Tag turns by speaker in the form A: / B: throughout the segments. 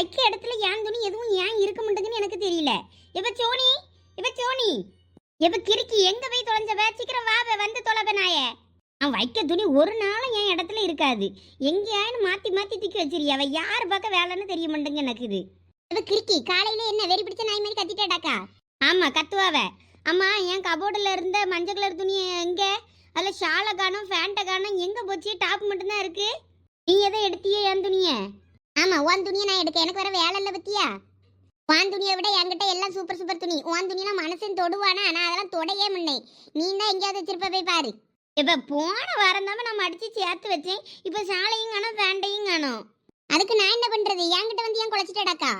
A: வைக்க இடத்துல ஏன் துணி எதுவும் ஏன் இருக்க மாட்டேங்குன்னு எனக்கு தெரியல. இப்ப சோனி? இப்ப சோனி? இப்ப கிறுக்கி எங்க போய் தொலைஞ்சவ? சீக்கிரம் வா வே, வந்து தொலைவ நாயே. அவன் வைக்க துணி ஒரு நாளும் என் இடத்துல இருக்காது. எங்கேயான்னு மாத்தி மாத்தி தூக்கி வச்சிருக்கிய? அவ யார் பார்க்க வேலைன்னு தெரிய மாட்டேங்க எனக்கு இது. இப்ப கிறுக்கி காலையில என்ன வெறி பிடிச்ச நாய் மாதிரி கத்திட்டாடாக்கா ஆமா கத்துவாவ அம்மா என் கபோர்டில் இருந்த மஞ்சள் கலர் துணி எங்க? அதில் ஷாலை காணும் ஃபேண்ட்டை காணும் எங்கே போச்சு? டாப் மட்டும்தான் இருக்கு. நீ எதை எடுத்தியே என் துணியை? ஆமாம் உன் துணியை நான் எடுக்க எனக்கு வேற வேலை இல்லை பத்தியா? உன் துணியை விட என்கிட்ட எல்லாம் சூப்பர் சூப்பர் துணி. உன் துணியெல்லாம் மனசன் தொடுவானா? நான் அதெல்லாம் தொடையே முன்னேன். நீ தான் எங்கேயாவது வச்சிருப்ப போய் பாரு. இப்போ போன வாரம் தான் நம்ம அடிச்சு சேர்த்து வச்சேன். இப்போ சாலையும் காணும் வேண்டையும் காணும். அதுக்கு நான் என்ன பண்றது? என்கிட்ட வந்து ஏன் குழச்சிட்டடாக்கா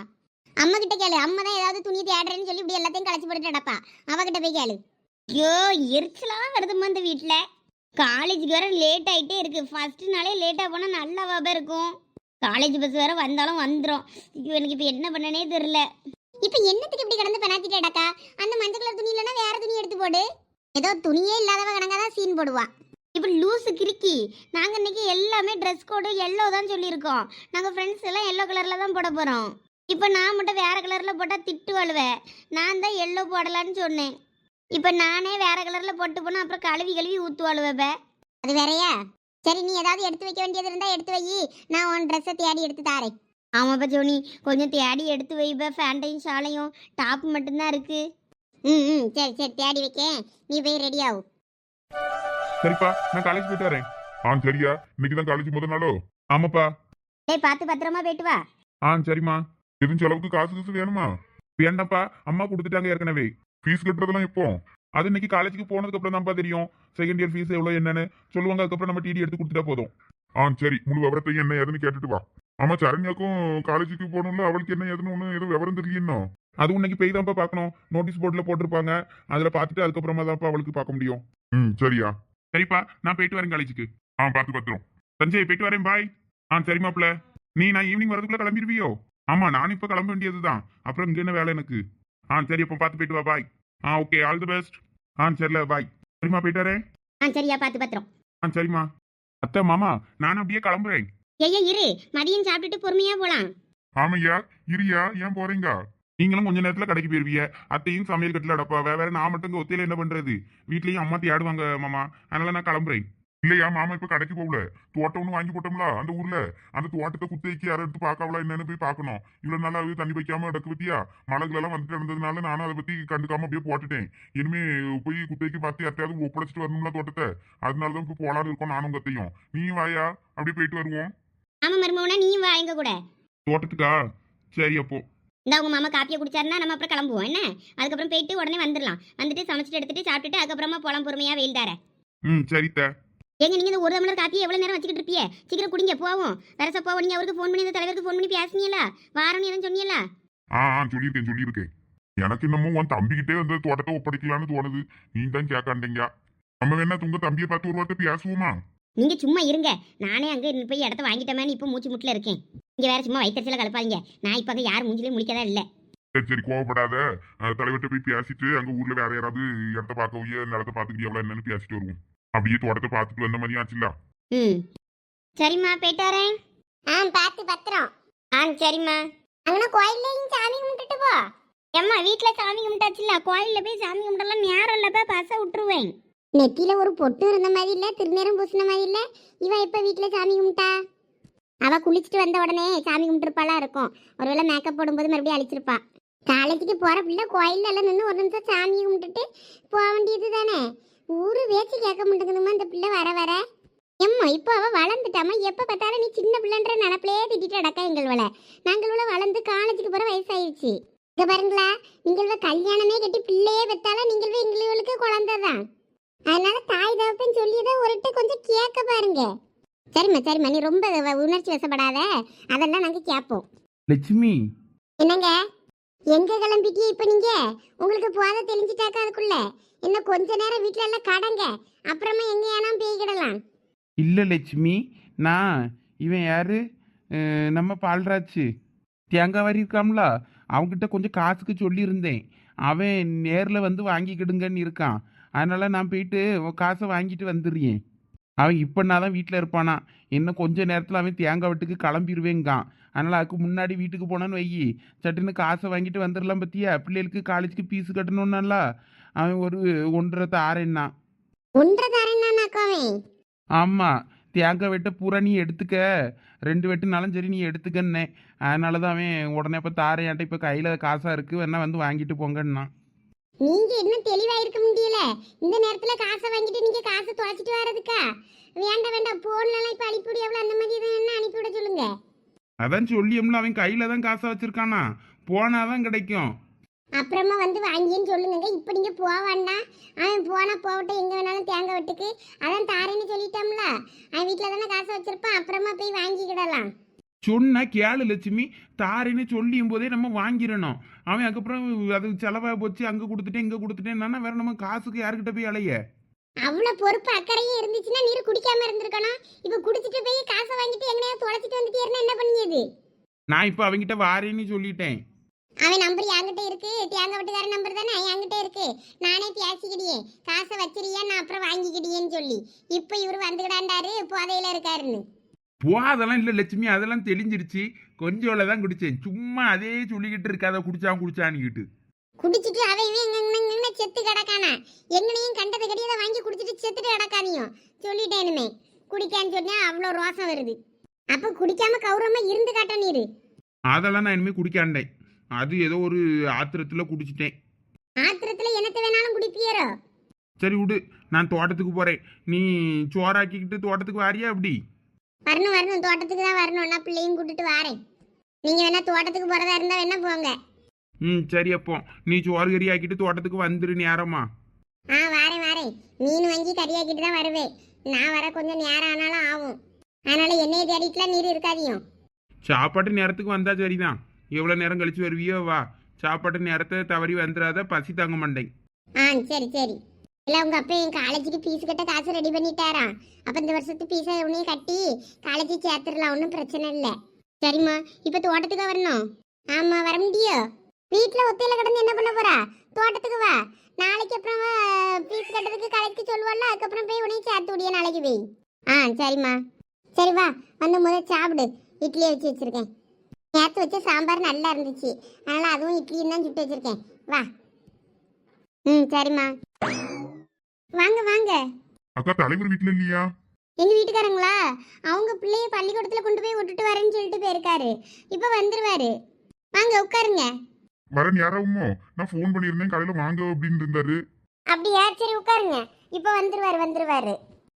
A: அம்மா கிட்ட கேளு. அம்மா தான் ஏதாவது துணி தேடுறேன்னு சொல்லி இப்படி எல்லாத்தையும் களைச்சி போட்டுடப்பா அவகிட்ட போய் கேளு. ஐயோ எரிச்சலாம் வருதுமா இந்த வீட்டில் காலேஜுக்கு வேற லேட் ஆகிட்டே இருக்கு. ஃபர்ஸ்ட் நாளே லேட்டாக போனால் நல்ல வாபம் இருக்கும். காலேஜ் பஸ் வேற வந்தாலும் வந்துடும் ஐயோ எனக்கு இப்போ என்ன பண்ணனே தெரில இப்போ என்னத்துக்கு இப்படி கடந்து பெனாத்திட்டேடாக்கா அந்த மஞ்சள் கலர் துணி இல்லைன்னா வேற துணி எடுத்து போடு. ஏதோ துணியே இல்லாதவ கணக்காக தான் சீன் போடுவா. இப்போ லூசு கிறுக்கி. நாங்கள் இன்னைக்கு எல்லாமே ட்ரெஸ் கோடு எல்லோ தான் சொல்லியிருக்கோம். நாங்கள் ஃப்ரெண்ட்ஸ் எல்லாம் எல்லோ கலரில் தான் போட போகிறோம் இப்போ நான் மட்டும் வேற கலரில் போட்டால் திட்டு வழுவேன் நான் தான் எல்லோ போடலான்னு சொன்னேன். இப்போ நானே வேற கலரில் போட்டு போனால் அப்புறம் கழுவி கழுவி ஊற்றுவாளுவேப்ப அது வேறையா? சரி நீ ஏதாவது எடுத்து வைக்க வேண்டியது இருந்தால் எடுத்து வை. நான் உன் ட்ரெஸ்ஸை தேடி எடுத்து தாரேன். ஆமாப்பா ஜோனி. கொஞ்சம் தேடி எடுத்து வைப்ப ஃபேண்டையும் ஷாலையும். டாப் மட்டும்தான் இருக்கு. ம் ம். சரி சரி. தேடி வைக்கேன். நீ போய் ரெடி ஆகு
B: சரிப்பா நான் காலேஜ் போயிட்டு வரேன். ஆ சரியா. இன்னைக்கு தான் காலேஜ் முதல் நாளோ? ஆமாப்பா.
A: டேய் பார்த்து பத்திரமா போயிட்டு வா.
B: ஆ சரிம்மா. எதுவும் செலவுக்கு காசு காசு வேணுமா? வேண்டாம்ப்பா. அம்மா கொடுத்துட்டாங்க ஏற்கனவே. ஃபீஸ் கட்டுறதெல்லாம் எப்போ? அது இன்னைக்கு காலேஜுக்கு போனதுக்கு அப்புறம் தான்ப்பா தெரியும். செகண்ட் இயர் ஃபீஸ் எவ்வளோ என்னன்னு. சொல்லுவாங்க அதுக்கப்புறம் நம்ம டிடி எடுத்து கொடுத்துட்டா போதும். ஆ சரி. முழு விவரத்தையும் என்ன ஏதுன்னு கேட்டுட்டு வா. ஆமா சரண்யாக்கும் காலேஜுக்கு போகணும்ல அவளுக்கு என்ன ஏதுன்னு ஒன்றும் எதுவும் விவரம் தெரியல அது இன்னைக்கு போய் தான்ப்பா பார்க்கணும். நோட்டீஸ் போர்டில் போட்டிருப்பாங்க. அதில் பார்த்துட்டு அதுக்கப்புறமா தான்ப்பா அவளுக்கு பார்க்க முடியும். ம் சரியா. சரிப்பா நான் போயிட்டு வரேன் காலேஜுக்கு ஆ பார்த்து பத்திரம். சஞ்சய் போயிட்டு வரேன் பாய் ஆ சரி நீ நான் ஈவினிங் வரதுக்குள்ள கிளம்பிடுவியோ? ஆமா நான் இப்ப கிளம்ப வேண்டியதுதான். அப்புறம் இங்க என்ன வேலை எனக்கு? ஆ சரி அப்போ பார்த்து போயிட்டு வா பாய் ஆ ஓகே ஆல் தி பெஸ்ட் ஆ சரில பாய் சரிம்மா போயிட்டு வரேன்.
A: ஆ சரியா பார்த்து பத்திரம்.
B: ஆ சரிம்மா. அத்தை மாமா நான் அப்படியே கிளம்புறேன்.
A: ஐயா இரு. மதியம் சாப்பிட்டுட்டு பொறுமையா போலாம்.
B: ஆமையா இரியா ஏன் போறீங்க? நீங்களும் கொஞ்ச நேரத்துல கடைக்கு போயிருவீங்க. அத்தையும் சமையல் கட்டில அடப்பா வேற நான் மட்டும் இங்க ஒத்தையில என்ன பண்றது? வீட்லயும் அம்மா தேடுவாங்க மாமா. அதனால நான் கிளம்புறேன். இல்லையா மாமா இப்ப கடைக்கு போகல. தோட்டம் ஒண்ணு வாங்கி போட்டோம்ல அந்த ஊர்ல. அந்த தோட்டத்தை குத்தகைக்கு யாரும் எடுத்து பார்க்கவளா என்னன்னு போய் பார்க்கணும். இவ்வளவு நாளா அது தண்ணி வைக்காம இடக்கு பத்தியா? மழைகள் எல்லாம் வந்துட்டு இருந்ததுனால நானும் அதை பத்தி கண்டுக்காம அப்படியே போட்டுட்டேன். இனிமே போய் குத்தகைக்கு பார்த்து யார்ட்டையாவது ஒப்படைச்சிட்டு வரணும்ல தோட்டத்தை. அதனாலதான் இப்ப போலான்னு இருக்கோம் நானும் கத்தையும் நீ வாயா? அப்படியே போயிட்டு வருவோம்.
A: ஆமா மருமவனா நீயும் வா எங்க கூட.
B: தோட்டத்துக்கா? சரி அப்போ.
A: இந்த உங்க மாமா காப்பியை குடிச்சாருன்னா நம்ம அப்புறம் கிளம்புவோம். என்ன? அதுக்கப்புறம் போயிட்டு உடனே வந்துடலாம். வந்துட்டு சமைச்சிட்டு எடுத்துட்டு சாப்பிட்டுட்டு அதுக்கப்புறமா போலாம் பொறுமையா வெயில் தர
B: ம் சரித்த.
A: ஏங்க நீங்க இந்த ஒரு டம்ளர் காப்பியை எவ்வளவு நேரம் வச்சுக்கிட்டு இருப்பியே? சீக்கிரம் குடிங்க போவோம். வரச போவோம் நீங்க அவருக்கு ஃபோன் பண்ணி இந்த தலைவருக்கு ஃபோன் பண்ணி பேசுனீங்களா வாரம்னு எதுவும் சொன்னீங்களா
B: ஆ ஆ சொல்லியிருக்கேன் சொல்லியிருக்கேன். எனக்கு இன்னமும் உன் தம்பிக்கிட்டே வந்து தோட்டத்தை ஒப்படைக்கலான்னு தோணுது. நீ தான் கேட்காண்டீங்க. நம்ம வேணா உங்க தம்பியை பார்த்து ஒரு வார்த்தை பேசுவோமா?
A: நீங்க சும்மா இருங்க. நானே அங்க இருந்து போய் இடத்த வாங்கிட்டோமேனு இப்போ மூச்சு முட்டில் இருக்கேன். இங்க வேற சும்மா வயிற்றுல கலப்பாதீங்க. நான் இப்போ அங்க யார் மூஞ்சிலே முழிக்கதான் இல்லை.
B: சரி சரி கோவப்படாத. தலைவர்கிட்ட போய் பேசிட்டு அங்க ஊர்ல வேற யாராவது இடத்த பார்க்க நிலத்தை பார்த்துக்கிட்டு எவ்வளவு என்னன்னு பேசிட்டு வருவோம். அப்படியே தோட்டத்தை பார்த்துட்டு வந்த மாதிரி ஆச்சுல்ல?
A: ம். சரிம்மா போயிட்டாரேன் ஆ பார்த்து பத்திரம். ஆ சரிம்மா. அங்கன கோயில்லையும் சாமி கும்பிட்டுட்டு போ. ஏம்மா வீட்டில் சாமி கும்பிட்டாச்சுல்ல? கோயிலில் போய் சாமி கும்பிடலாம். நேரம் இல்லைப்பா பசை விட்டுருவேன். நெத்தியில ஒரு பொட்டு இருந்த மாதிரி இல்ல? திருநேரம் பூசின மாதிரி இல்ல? இவ எப்ப வீட்ல சாமி கும்பிட்டா? அவ குளிச்சுட்டு வந்த உடனே சாமி கும்பிட்டுருப்பாளா இருக்கும். ஒருவேளை மேக்கப் போடும்போது மறுபடியும் அழிச்சிருப்பா. காலேஜுக்கு போற பிள்ளை கோயில்ல எல்லாம் நின்று ஒரு நிமிஷம் சாமி கும்பிட்டுட்டு போக வேண்டியது தானே? ஊரு வேச்சு கேட்க மாட்டேங்குதுமா இந்த பிள்ளை வர வர? எம்மா இப்போ அவ வளர்ந்துட்டாமா எப்ப பார்த்தாலும் நீ சின்ன பிள்ளைன்ற நினப்பிலேயே திட்டிட்டு அடக்கா எங்கள்வள நாங்களோட வளர்ந்து காலேஜுக்கு போற வயசாயிருச்சு இங்க பாருங்களா நீங்கள கல்யாணமே கட்டி பிள்ளையே பெற்றாலும் நீங்களே எங்களுக்கு குழந்தை தான் அதனால தாய் தகப்பன் சொல்லியதை ஒருட்ட கொஞ்சம் கேட்க பாருங்க. சரிம்மா சரிம்மா நீ ரொம்ப உணர்ச்சி வசப்படாத. அதெல்லாம் நாங்க கேட்போம்.
C: லட்சுமி.
A: என்னங்க? எங்க கிளம்பிட்டீ இப்ப நீங்க? உங்களுக்கு போத தெளிஞ்சிட்டாக்கா அதுக்குள்ள? இன்னும் கொஞ்ச நேரம் வீட்ல எல்லாம் கடங்க. அப்புறமா எங்க ஏனா பேய்கிடலாம்
C: இல்லை லட்சுமி நான் இவன் யாரு? அஹ், நம்ம பால்ராஜ். தேங்காய் வாரி இருக்காம்ல? அவன்கிட்ட கொஞ்சம் காசுக்கு சொல்லியிருந்தேன். அவன் நேரில் வந்து வாங்கிக்கிடுங்கன்னு இருக்கான். அதனால நான் போயிட்டு உன் காசை வாங்கிட்டு வந்துடுறேன். அவன் இப்போனா தான் வீட்டில் இருப்பானா? இன்னும் கொஞ்ச நேரத்தில் அவன் தேங்காய் வெட்டுக்கு கிளம்பிடுவேங்கான் அதனால் அதுக்கு முன்னாடி வீட்டுக்கு போனான்னு வையி. சட்டுன்னு காசை வாங்கிட்டு வந்துடலாம் பத்தியா? பிள்ளைகளுக்கு காலேஜுக்கு ஃபீஸ் கட்டணும்னால அவன் ஒரு ஒன்றரை தாரேன்னா.
A: ஒன்றரை தரேன் நான் அக்காவேன்
C: ஆமாம் தேங்காய் வெட்ட பூரா நீ எடுத்துக்க. ரெண்டு வெட்டுனாலும் சரி நீ எடுத்துக்கன்னே. அதனால தான் அவன் உடனே இப்போ தாரையாட்ட இப்போ கையில் காசாக இருக்குது வேணா வந்து வாங்கிட்டு போங்கன்னா
A: நீங்க என்ன தெளிவா இருக்க முடியல? இந்த நேரத்துல காசை வாங்கிட்டு நீங்க காசை தொலைச்சிட்டு வர்றதுக்கா? வேண்டாம் வேண்டாம் போன்ல எல்லாம் இப்ப அனுப்பிவிடு எவ்வளவு அந்த மாதிரி என்ன அனுப்பிவிட சொல்லுங்க.
C: அதான் சொல்லியம்ல அவன் கையில் தான் காசை வச்சிருக்கானா போனாதான் கிடைக்கும்.
A: அப்புறமா வந்து வாங்கின்னு சொல்லுங்க இப்ப நீங்க போக வேண்டாம் அவன் போனா போகட்டும். எங்க வேணாலும் தேங்காய் வெட்டுக்கு. அதான் தாரேன்னு சொல்லிட்டோம்ல. அவன் வீட்டுல தானே காசை வச்சிருப்பான். அப்புறமா போய் வாங்கிக்கிடலாம்.
C: சொன்ன கேளு லட்சுமி. தாரேன்னு சொல்லியும் போதே நம்ம வாங்கிடணும். அவன் அதுக்கப்புறம் அது செலவாக போச்சு. அங்கே கொடுத்துட்டேன் இங்கே கொடுத்துட்டேன். வேற நம்ம காசுக்கு யாருக்கிட்ட போய் அலைய?
A: அவ்வளவு பொறுப்பு அக்கறையும் இருந்துச்சுன்னா நீர் குடிக்காம இருந்திருக்கணும். இப்ப குடிச்சிட்டு போய் காசை வாங்கிட்டு எங்கனையா தொலைச்சிட்டு வந்துட்டே என்ன பண்ணியது
C: நான் இப்போ அவங்கிட்ட வாரேன்னு சொல்லிட்டேன்.
A: அவன் நம்பர் என்கிட்ட இருக்கு. தேங்காய் வெட்டுக்கார நம்பர் தானே? என்கிட்ட இருக்கு. நானே பேசிக்கிடியே காசை வச்சிரியா நான் அப்புறம் வாங்கிக்கிடியேன்னு சொல்லி. இப்போ இவர் வந்துக்கிடாண்டாரு போதையில இருக்காருன்னு.
C: போ அதெல்லாம் இல்லை லட்சுமி. அதெல்லாம் தெளிஞ்சிருச்சு. கொஞ்சோல தான் குடிச்சேன். சும்மா அதே சொல்லிக்கிட்டு இருக்காத குடிச்சான் குடிச்சான்னுக்கிட்டு.
A: குடிச்சிட்டு அவன் இவன் இங்க செத்து கிடக்கானா? எங்கனையும் கண்டதை கடியதை வாங்கி குடிச்சிட்டு செத்துட்டு கிடக்கானியும் சொல்லிட்டேனுமே. குடிக்கான்னு சொன்னா அவ்வளோ ரோசம் வருது. அப்ப குடிக்காம கௌரவமா இருந்து காட்ட நீரு
C: அதெல்லாம் நான் இனிமேல் குடிக்காண்டேன் அது ஏதோ ஒரு ஆத்திரத்தில் குடிச்சிட்டேன்.
A: ஆத்திரத்துல என்னத்தை வேணாலும் குடிப்பியரோ
C: சரி விடு நான் தோட்டத்துக்கு போகிறேன் நீ சோறாக்கிக்கிட்டு தோட்டத்துக்கு வாரியா அப்படி
A: வரணும் வரணும். தோட்டத்துக்கு தான் வரணும். நான் பிள்ளையும் கூட்டிட்டு வரேன். நீங்க வேணா தோட்டத்துக்கு போறதா இருந்தா வேணா போங்க.
C: ம் சரி அப்போ. நீ சோறு கறி ஆக்கிட்டு தோட்டத்துக்கு வந்துரு நேரமா.
A: ஆ வாரேன் வாரேன். மீன் வாங்கி கறியாக்கிட்டு தான் வருவேன். நான் வர கொஞ்சம் நேரம் ஆனாலும் ஆகும். அதனால என்னைய தேடிட்டுலாம் நீர் இருக்காதியும்.
C: சாப்பாட்டு நேரத்துக்கு வந்தா சரிதான். எவ்வளோ நேரம் கழிச்சு வருவியோ? வா. சாப்பாட்டு நேரத்தை தவறி வந்துடாத பசி தாங்க மாட்டேன்.
A: ஆ சரி சரி. இல்லை உங்க அப்பா என் காலேஜுக்கு ஃபீஸ் கட்ட காசு ரெடி பண்ணிட்டாரா? அப்போ இந்த வருஷத்து ஃபீஸை உனையும் கட்டி காலேஜ் சேர்த்துடலாம் ஒன்றும் பிரச்சனை இல்லை. சரிம்மா இப்போ தோட்டத்துக்கு வரணும். ஆமாம் வர முடியும் வீட்டில் ஒத்தையில கிடந்து என்ன பண்ண போறா? தோட்டத்துக்கு வா. நாளைக்கு அப்புறம் ஃபீஸ் கட்டுறதுக்கு காலேஜுக்கு சொல்லுவாள்ல அதுக்கப்புறம் போய் உனையும் சேர்த்து விடிய நாளைக்கு போய். ஆ சரிம்மா. சரி வா. வந்து முதல் சாப்பிடு. இட்லியை வச்சு வச்சிருக்கேன். நேற்று வச்ச சாம்பார் நல்லா இருந்துச்சு. அதனால் அதுவும் இட்லியும் தான் சுட்டு வச்சிருக்கேன். வா. ம் சரிம்மா. வாங்க வாங்க.
B: அக்கா தலைவர் வீட்டுல இல்லையா?
A: எங்க வீட்டுக்காரங்களா? அவங்க பிள்ளைய பள்ளிக்கூடத்துல கொண்டு போய் விட்டுட்டு வரேன்னு சொல்லிட்டு போயிருக்காரு. இப்போ வந்துருவாரு. வாங்க உட்காருங்க.
B: வர நேரமுமோ நான் ஃபோன் பண்ணியிருந்தேன் காலையில வாங்க அப்படின்னு இருந்தாரு.
A: அப்படியா? சரி உட்காருங்க. இப்போ வந்துருவாரு வந்துருவாரு.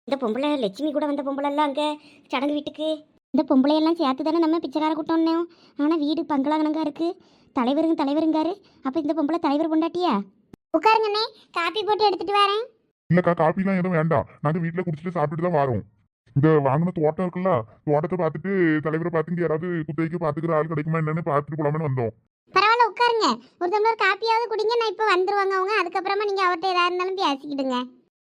A: இந்த பொம்பளை லட்சுமி கூட வந்த பொம்பளை எல்லாம் அங்க சடங்கு வீட்டுக்கு. இந்த பொம்பளையெல்லாம் சேர்த்து தானே நம்ம பிச்சைக்கார கூட்டம்னு? ஆனால் வீடு பங்களாகனங்கா இருக்கு. தலைவருங்க தலைவருங்காரு. அப்போ இந்த பொம்பளை தலைவர் பொண்டாட்டியா? உட்காருங்கண்ணே காப்பி போட்டு எடுத்துட்டு வரேன்.
B: இல்லக்கா காப்பிலாம் எதுவும் வேண்டாம். நாங்க வீட்டுல குடிச்சிட்டு சாப்பிட்டுட்டு தான் வரோம். இந்த வாங்கின தோட்டம் இருக்குல்ல தோட்டத்தை பார்த்துட்டு தலைவரை பார்த்துட்டு யாராவது குத்தகைக்கு பாத்துக்கிற ஆள் கிடைக்குமா என்னன்னு பார்த்துட்டு போலாம்னு வந்தோம்.
A: பரவாயில்ல உட்காருங்க. ஒரு டம்ளர் காப்பியாவது குடிங்க. நான் இப்போ வந்துருவாங்க அவங்க. அதுக்கப்புறமா நீங்கள் அவர்கிட்ட ஏதா இருந்தாலும் பேசிக்கிடுங்க.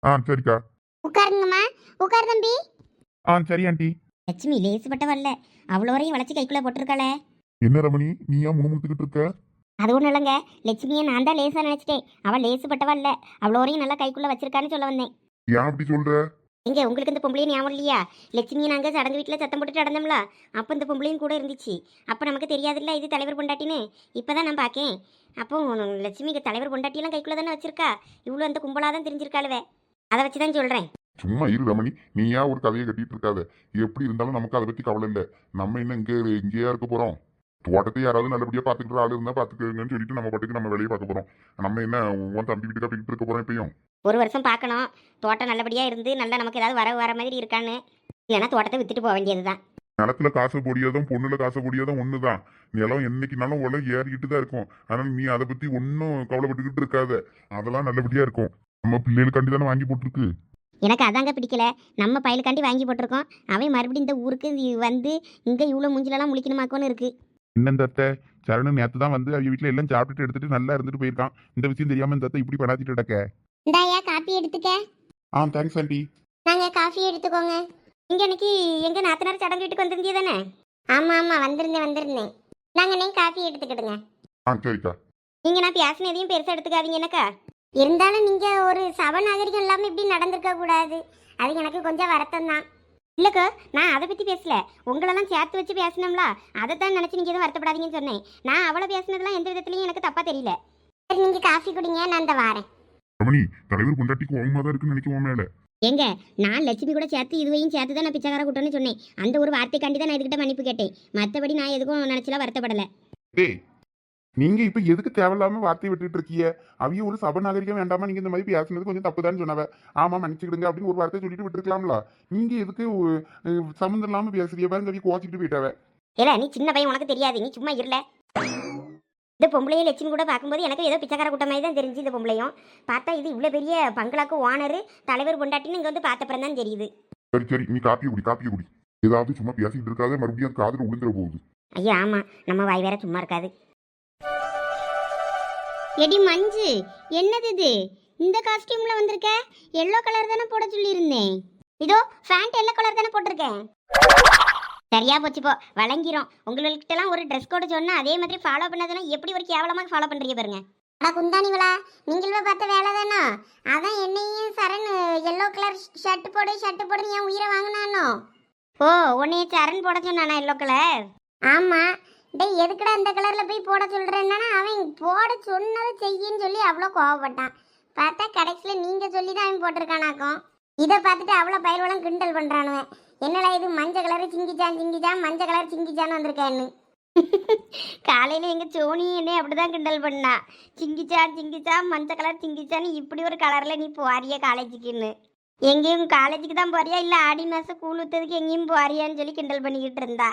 B: ஆ சரிக்கா.
A: உட்காருங்கம்மா. உட்காரு தம்பி.
C: ஆ சரி ஆண்டி.
A: லட்சுமி லேசுப்பட்டவல்ல அவ்வளோ வரையும் வளைச்சி கைக்குள்ளே போட்டிருக்காளே.
B: என்ன ரமணி நீயா முணுமுணுத்துக்கிட்டு இருக்க?
A: அது ஒன்றும் இல்லைங்க. லட்சுமியை நான் தான் லேசாக நினச்சிட்டேன். அவள் லேசுப்பட்டவ இல்லை அவ்வளோ வரையும் நல்லா கைக்குள்ளே வச்சிருக்கான்னு சொல்ல வந்தேன்.
B: ஏன் அப்படி சொல்ற?
A: எங்க உங்களுக்கு இந்த பொம்பளையும் ஞாபகம் இல்லையா? லட்சுமியை நாங்கள் சடங்கு வீட்டில் சத்தம் போட்டுட்டு நடந்தோம்ல. அப்போ இந்த பொம்பளையும் கூட இருந்துச்சு. அப்போ நமக்கு தெரியாதுல்ல இது தலைவர் பொண்டாட்டின்னு. இப்போ தான் நான் பார்க்கேன் அப்போ லட்சுமிக்கு தலைவர் பொண்டாட்டியெல்லாம் கைக்குள்ளே தானே வச்சிருக்கா? இவ்வளோ அந்த கும்பலாக தான் தெரிஞ்சிருக்காளுவே. அதை வச்சு தான் சொல்கிறேன்
B: சும்மா இரு ரமணி நீயா ஒரு கதையை கட்டிட்டு இருக்காத. எப்படி இருந்தாலும் நமக்கு அதை பத்தி கவலை இல்லை. நம்ம என்ன இங்க இங்கேயா இருக்க போறோம்? தோட்டத்தை யாராவது நல்லபடியா பாத்துக்கிற ஆள் இருந்தா பாத்துக்கங்கன்னு சொல்லிட்டு நம்ம பாட்டுக்கு நம்ம வேலையை பார்க்க போறோம். நம்ம என்ன உன் தம்பி வீட்டுக்கா போய்கிட்டு இருக்க போறோம் இப்பயும்?
A: ஒரு வருஷம் பார்க்கணும். தோட்டம் நல்லபடியாக இருந்து நல்லா நமக்கு ஏதாவது வர வர மாதிரி இருக்கான்னு. இல்லைன்னா தோட்டத்தை வித்துட்டு போக வேண்டியது தான்
B: நிலத்துல காசு பொடியாதான் பொண்ணுல காசு பொடியாதான் ஒண்ணுதான். நிலம் என்னைக்குனாலும் உலக ஏறிக்கிட்டு தான் இருக்கும். அதனால நீ அதை பத்தி ஒன்றும் கவலைப்பட்டுக்கிட்டு இருக்காத. அதெல்லாம் நல்லபடியா இருக்கும். நம்ம பிள்ளைகளுக்காண்டி தானே வாங்கி போட்டிருக்கு.
A: எனக்கு அதாங்க பிடிக்கல. நம்ம பயலுக்காண்டி வாங்கி போட்டிருக்கோம். அவன் மறுபடியும் இந்த ஊருக்கு வந்து இங்கே இவ்வளோ மூஞ்சிலலாம் முழிக்கணுமாக்கோன்னு இருக்கு.
B: என்ன இந்த அத்தை? சரணு நேத்து தான் வந்து அவங்க வீட்டுல எல்லாம் சாப்பிட்டுட்டு எடுத்துட்டு நல்லா இருந்துட்டு போயிருக்கான். இந்த விஷயம் தெரியாம இந்த இப்படி பண்ணாத்திட்டு கிடக்க.
A: இந்தாயா காப்பி எடுத்துக்க.
B: ஆ தேங்க்ஸ் ஆண்டி
A: நாங்கள் காஃபி எடுத்துக்கோங்க. இங்கே அன்னைக்கு எங்கள் நாத்தனார் சடங்கு வீட்டுக்கு வந்திருந்தீ தானே? ஆமாம் ஆமாம் வந்திருந்தேன் வந்திருந்தேன். நாங்கள் நீ காஃபி எடுத்துக்கிடுங்க.
B: ஆ சரிக்கா.
A: நீங்கள் நான் பேசின எதையும் பெருசாக எடுத்துக்காதீங்க எனக்கா இருந்தாலும் நீங்கள் ஒரு சப நாகரிகம் இல்லாமல் இப்படி நடந்திருக்க கூடாது. அது எனக்கு கொஞ்சம் வருத்தம் தான் இல்லக்கா நான் அதை பத்தி பேசல. உங்களெல்லாம் சேர்த்து வச்சு பேசணும்ல அதை தான் நினைச்சு நீங்க எதுவும் வருத்தப்படாதீங்கன்னு சொன்னேன். நான் அவளை பேசினதுலாம் எந்த விதத்துலயும் எனக்கு தப்பா தெரியல. சரி நீங்க காஃபி குடிங்க நான் இந்த வாரேன்.
D: ரமணி தலைவர் பொண்டாட்டிக்கு ஓகமா தான் இருக்குன்னு நினைக்குவோம் மேல.
A: எங்க நான் லட்சுமி கூட சேர்த்து இதுவையும் சேர்த்து தான் நான் பிச்சைக்கார கூட்டம்னு சொன்னேன். அந்த ஒரு வார்த்தைக்காண்டி தான் நான் இதுகிட்ட மன்னிப்பு கேட்டேன். மற்றபடி நான் எதுக்கும் நினைச்சலாம் வருத்தப்படல.
D: நீங்க இப்ப எதுக்கு தேவையில்லாம வார்த்தை விட்டுட்டு இருக்கீங்க? அவிய ஒரு சபநாகரிகம் வேண்டாமா? நீங்க இந்த மாதிரி பேசுனது கொஞ்சம் தப்புதான்னு சொன்னவ. ஆமா மன்னிச்சுக்கிடுங்க அப்படின்னு ஒரு வார்த்தை சொல்லிட்டு விட்டுருக்கலாம்ல. நீங்க எதுக்கு சம்மந்தம் இல்லாம பேசுறீங்க? பாருங்க அவிய கோச்சிட்டு போயிட்டாவ.
A: இல்ல நீ சின்ன பையன் உனக்கு தெரியாது. நீ சும்மா இருல இந்த பொம்பளையும் லட்சுமி கூட பார்க்கும்போது எனக்கு ஏதோ பிச்சைக்கார கூட்டம் மாதிரி தான் தெரிஞ்சு இந்த பொம்பளையும். பார்த்தா இது இவ்வளோ பெரிய பங்களாக்கு ஓனர் தலைவர் பொண்டாட்டின்னு இங்கே வந்து பார்த்தப்பறம் தான் தெரியுது.
D: சரி சரி. நீ காப்பியை குடி காப்பியை குடி. ஏதாவது சும்மா பேசிட்டு இருக்காத மறுபடியும் காதுல விழுந்துற போகுது.
A: ஐயா ஆமாம் நம்ம வாய் வேற சும்மா இருக்காது. எடி மஞ்சு என்னது இது? இந்த காஸ்டியூம்ல வந்திருக்க? எல்லோ கலர் தானே போட சொல்லியிருந்தேன். இதோ ஃபேண்ட் எல்லோ கலர் தானே போட்டிருக்கேன். சரியா போச்சு போ. வழங்கிரும். உங்கள்கிட்டலாம் ஒரு ட்ரெஸ் கோடு சொன்னா அதே மாதிரி ஃபாலோ பண்ணதெல்லாம் எப்படி ஒரு கேவலமாக ஃபாலோ பண்ணுறீங்க பாருங்க. அடா குந்தானிவளா நீங்களே பார்த்த வேலை தானோ? அதான் என்னையும் சரண் எல்லோ கலர் ஷர்ட் போடு ஷர்ட் போடுன்னு என் உயிரை வாங்கினானோ? ஓ உன்னைய சரண் போட சொன்னானா எல்லோ கலர் ஆமாம் டேய் எதுக்குடா இந்த கலரில் போய் போட சொல்கிறேன்னா அவன் போட சொன்னதை செய்யின்னு சொல்லி அவ்வளோ கோவப்பட்டான். பார்த்தா கடைசியில் நீங்கள் சொல்லி தான் அவன் போட்டிருக்கானாக்கும். இதை பார்த்துட்டு அவ்வளோ பயல்வளம் கிண்டல் பண்றானுவன். என்னடா இது மஞ்சள் கலர் சிங்கிச்சான் சிங்கிச்சான் மஞ்சள் கலர் சிங்கிச்சான்னு வந்திருக்கேன்னு. காலையில் எங்கள் சோனி என்னை அப்படிதான் கிண்டல் பண்ணா. சிங்கிச்சான் சிங்கிச்சான் மஞ்சள் கலர் சிங்கிச்சான்னு இப்படி ஒரு கலரில் நீ போறிய காலேஜுக்குன்னு. எங்கேயும் காலேஜுக்கு தான் போறியா? இல்லை ஆடி மாசம் கூழ் ஊற்றுறதுக்கு எங்கேயும் போறியான்னு சொல்லி கிண்டல் பண்ணிக்கிட்டு இருந்தா.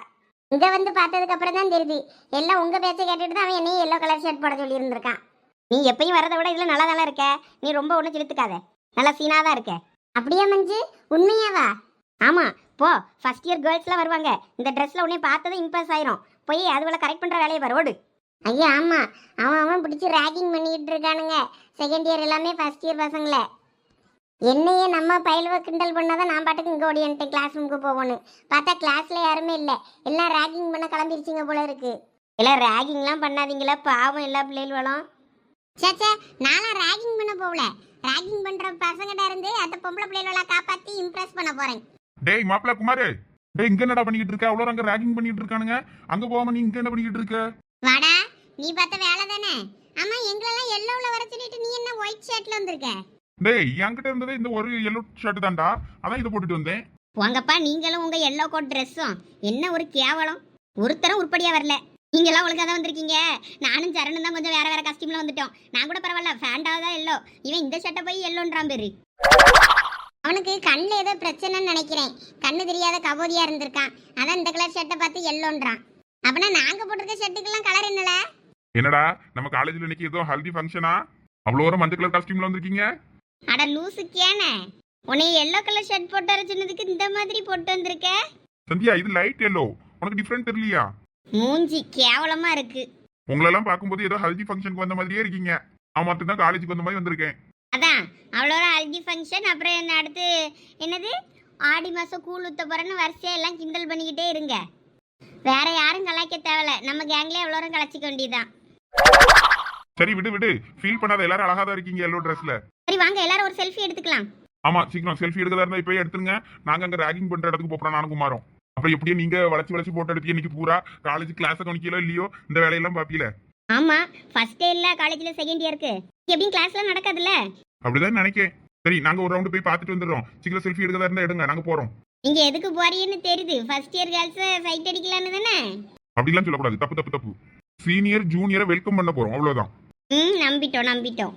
A: இதை வந்து பார்த்ததுக்கு அப்புறம் தான் தெரியுது. எல்லாம் உங்க பேச்சை கேட்டுட்டு தான் அவன் என்னையும் எல்லோ கலர் ஷர்ட் போட சொல்லி இருந்திருக்கான் நீ எப்பயும் வரதை விட இதில் நல்லா தானே இருக்க? நீ ரொம்ப ஒன்றும் செலுத்துக்காத நல்லா சீனாக தான் இருக்க. அப்படியே மஞ்சு? உண்மையாவா? ஆமாம் போ ஃபர்ஸ்ட் இயர் கேர்ள்ஸ்லாம் வருவாங்க. இந்த ட்ரெஸ்ஸில் உன்னை பார்த்ததும் இம்ப்ரெஸ் ஆயிரும். போய் அதுவளை கரெக்ட் பண்ணுற வேலையை வரோடு ஐயா ஆமாம் அவன் அவன் பிடிச்சி ரேக்கிங் பண்ணிகிட்டு இருக்கானுங்க. செகண்ட் இயர் எல்லாமே ஃபர்ஸ்ட் இயர் பசங்களை. என்னையே நம்ம பயில்வ கிண்டல் பண்ணாதான் நான் பாட்டுக்கு இங்கே ஓடியன்ட்டேன் கிளாஸ் ரூமுக்கு போகணும். பார்த்தா கிளாஸ்ல யாருமே இல்லை. எல்லாம் ரேக்கிங் பண்ண கிளம்பிருச்சிங்க போல இருக்கு. எல்லாம் ரேக்கிங்லாம் பண்ணாதீங்களா? பாவம் எல்லா பிள்ளைகளும். சேச்சே நானும் ரேக்கிங் பண்ண போகல. ரேக்கிங் பண்ற பசங்கிட்ட இருந்து அந்த பொம்பளை பிள்ளைகளை காப்பாத்தி இம்ப்ரெஸ் பண்ண போறேன்.
D: டேய் மாப்பிள்ள குமாரு. டேய் இங்க என்னடா பண்ணிக்கிட்டு இருக்க? அவ்வளோ அங்க ரேகிங் பண்ணிட்டு இருக்கானுங்க. அங்க போகாம நீ இங்க என்ன பண்ணிக்கிட்டு இருக்க?
A: வாடா நீ பார்த்த வேலை தானே? ஆமா எங்களெல்லாம் எல்லோவில் வர சொல்லிட்டு நீ என்ன ஒயிட் ஷர்ட்ல வந்திருக்க?
D: டேய் என்கிட்ட இருந்தது இந்த ஒரு எல்லோ ஷர்ட் தான்டா. அதான் இதை போட்டுட்டு வந்தேன்.
A: உங்கப்பா நீங்களும் உங்க எல்லோ கோட் ட்ரெஸ்ஸும் என்ன ஒரு கேவலம்? ஒருத்தரும் உருப்படியா வரல. நீங்களாம் ஒழுங்கா தான் வந்திருக்கீங்க. நானும் சரணும் தான் கொஞ்சம் வேற வேற கஸ்டியூம்ல வந்துட்டோம். நான் கூட பரவாயில்ல ஃபேண்டாக தான் எல்லோ இவன் இந்த ஷர்ட்டை போய் எல்லோன்றான் பேரு. அவனுக்கு கண்ணில் ஏதோ பிரச்சனைன்னு நினைக்கிறேன். கண்ணு தெரியாத கபோதியா இருந்திருக்கான். அதான் இந்த கலர் ஷர்ட்டை பார்த்து எல்லோன்றான் அப்படின்னா நாங்க போட்டிருக்க ஷர்ட்டுக்கெல்லாம் கலர் என்னல?
D: என்னடா நம்ம காலேஜ்ல இன்னைக்கு ஏதோ ஹல்தி ஃபங்க்ஷனா அவ்வளோ ஒரு மஞ்சள் கலர் காஸ்டியூம்ல வந்திருக்கீங்க?
A: அட லூசுக்கியானே உன்னை எல்லோ கலர் ஷர்ட் போட்டு வர சொன்னதுக்கு இந்த மாதிரி போட்டு வந்திருக்க?
D: சந்தியா இது லைட் எல்லோ உனக்கு டிஃப்ரெண்ட் தெரியலையா?
A: மூஞ்சி கேவலமா இருக்கு.
D: உங்களெல்லாம் பார்க்கும்போது ஏதோ ஹல்தி ஃபங்க்ஷனுக்கு வந்த மாதிரியே இருக்கீங்க. நான் மட்டும் தான் காலேஜுக்கு வந்த மாதிரி வந்திருக்கேன்.
A: அதான் அவ்வளோ ஹல்தி ஃபங்க்ஷன் அப்புறம் என்ன அடுத்து? என்னது? ஆடி மாதம் கூழ் ஊத்த போகிறேன்னு வரிசையா எல்லாம் கிண்டல் பண்ணிக்கிட்டே இருங்க. வேற யாரும் கலாய்க்க தேவையில்ல. நம்ம கேங்லேயே எவ்வளோ கலாய்ச்சிக்க வேண்டியதுதான்.
D: சரி விடு விடு. ஃபீல் பண்ணாத எல்லாரும் அழகா தான் இருக்கீங்க எல்லோ ட்ரெஸ்ல
A: சரி வாங்க எல்லாரும் ஒரு செல்ஃபி எடுத்துக்கலாம்.
D: ஆமா சீக்கிரம் செல்ஃபி எடுக்கிறதா இருந்தா இப்பயே எடுத்துருங்க. நாங்க அங்க ரேகிங் பண்ற இடத்துக்கு போறோம் நானும் குமாரம். அப்புறம் எப்படியும் நீங்க வளைச்சு வளைச்சு போட்டோ எடுத்து இன்னைக்கு பூரா? காலேஜ் கிளாஸ் கவனிக்கலோ இல்லையோ இந்த வேலையெல்லாம் பாப்பீல?
A: ஆமாம் ஃபர்ஸ்ட் டே இல்லை காலேஜில் செகண்ட் இயருக்கு எப்படியும் கிளாஸ்லாம் நடக்காதுல்ல?
D: அப்படிதான் நினைக்கேன். சரி நாங்க ஒரு ரவுண்டு போய் பார்த்துட்டு வந்துடுறோம். சீக்கிரம் செல்ஃபி எடுக்கிறதா இருந்தா எடுங்க நாங்க போறோம்.
A: நீங்கள் எதுக்கு போறீங்கன்னு தெரியுது. ஃபர்ஸ்ட் இயர் கேர்ள்ஸை சைட் அடிக்கலான்னு தானே?
D: அப்படிலாம் சொல்லக்கூடாது. தப்பு தப்பு தப்பு. சீனியர் ஜூனியரை வெல்கம் பண்ண போறோம் அவ்வளவுதான்.
A: ம் நம்பிட்டோம் நம்பிட்டோம்.